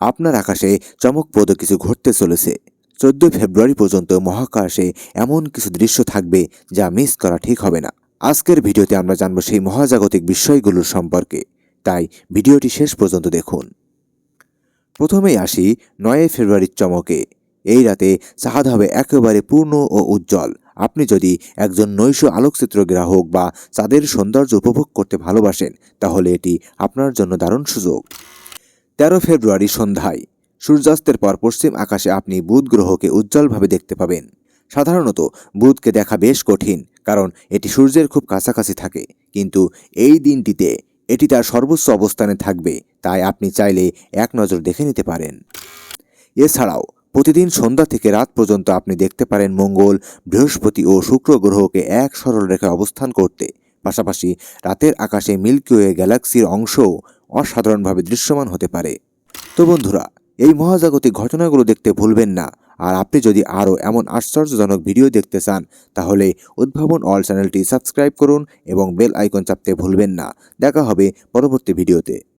আপনার আকাশে চমকপ্রদ কিছু ঘটতে চলেছে। চোদ্দ ফেব্রুয়ারি পর্যন্ত মহাকাশে এমন কিছু দৃশ্য থাকবে যা মিস করা ঠিক হবে না। আজকের ভিডিওতে আমরা জানব সেই মহাজাগতিক বিষয়গুলোর সম্পর্কে। তাই ভিডিওটি শেষ পর্যন্ত দেখুন। প্রথমেই আসি নয় ফেব্রুয়ারির চমকে। এই রাতে চাঁদ হবে একেবারে পূর্ণ ও উজ্জ্বল। আপনি যদি একজন নৈশ আলোকচিত্র গ্রাহক বা চাঁদের সৌন্দর্য উপভোগ করতে ভালোবাসেন, তাহলে এটি আপনার জন্য দারুণ সুযোগ। তেরো ফেব্রুয়ারি সন্ধ্যায়। সূর্যাস্তের পর পশ্চিম আকাশে আপনি বুধ গ্রহকে উজ্জ্বলভাবে দেখতে পাবেন। সাধারণত বুধকে দেখা বেশ কঠিন, কারণ এটি সূর্যের খুব কাছাকাছি থাকে। কিন্তু এই দিনটিতে এটি তার সর্বোচ্চ অবস্থানে থাকবে, তাই আপনি চাইলে এক নজর দেখে নিতে পারেন। এছাড়াও, প্রতিদিন সন্ধ্যা থেকে রাত পর্যন্ত আপনি দেখতে পারেন মঙ্গল, বৃহস্পতি ও শুক্র গ্রহকে এক সরল রেখায় অবস্থান করতে। পাশাপাশি রাতের আকাশে মিল্কি ওয়ে গ্যালাক্সির অংশও অসাধারণভাবে দৃশ্যমান হতে পারে। তো বন্ধুরা, এই মহাজাগতিক ঘটনাগুলো দেখতে ভুলবেন না। আর আপনি যদি আরও এমন আশ্চর্যজনক ভিডিও দেখতে চান, তাহলে উদ্ভাবন অল চ্যানেলটি সাবস্ক্রাইব করুন এবং বেল আইকন চাপতে ভুলবেন না। দেখা হবে পরবর্তী ভিডিওতে।